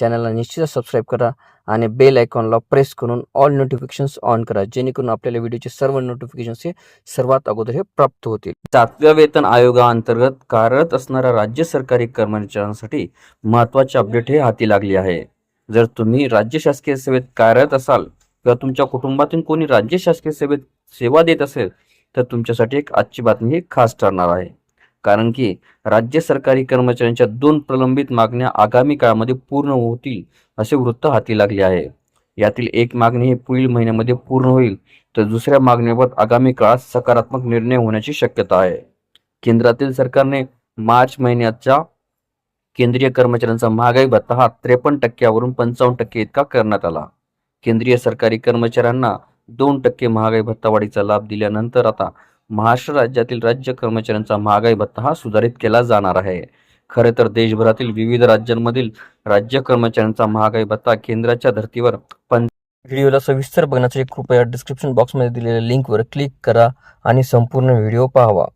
चॅनलला निश्चितच सबस्क्राईब करा आणि बेल आयकॉनला प्रेस करून ऑल नोटिफिकेशन्स ऑन करा जेणेकरून आपल्याला व्हिडिओचे सर्व नोटिफिकेशन्स हे सर्वात अगोदर हे प्राप्त होतील. सातव्या वेतन आयोगाअंतर्गत कार्यरत असणाऱ्या राज्य सरकारी कर्मचाऱ्यांसाठी महत्त्वाचे अपडेट हे हाती लागले आहे. जर तुम्ही राज्य शासकीय सेवेत कार्यरत असाल किंवा तुमच्या कुटुंबातून कोणी राज्य शासकीय सेवेत सेवा देत असेल तर तुमच्यासाठी एक आजची बातमी ही खास ठरणार आहे. कारण की राज्य सरकारी कर्मचाऱ्यांच्या दोन प्रलंबित मागण्या आगामी काळामध्ये पूर्ण होतील असे वृत्त हाती लागले आहे. यातील एक मागणी ही पुढील महिन्यामध्ये पूर्ण होईल तर दुसऱ्या मागणीबाबत आगामी काळात सकारात्मक निर्णय होण्याची शक्यता आहे. केंद्रातील सरकारने मार्च महिन्याच्या केंद्रीय कर्मचाऱ्यांचा महागाई भत्ता हा त्रेपन्न टक्क्यावरून पंचावन्न टक्के इतका करण्यात आला. केंद्रीय सरकारी कर्मचाऱ्यांना दोन टक्के महागाई भत्तावाढीचा लाभ दिल्यानंतर आता महाराष्ट्र राज्यातील राज्य कर्मचाऱ्यांचा महागाई भत्ता हा सुधारित केला जाणार आहे. खरे तर देशभरातील विविध राज्यांमधील राज्य कर्मचाऱ्यांचा महागाई भत्ता केंद्राच्या धर्तीवर पण व्हिडिओला सविस्तर बघण्यासाठी कृपया डिस्क्रिप्शन बॉक्समध्ये दिलेल्या लिंकवर क्लिक करा आणि संपूर्ण व्हिडिओ पाहावा.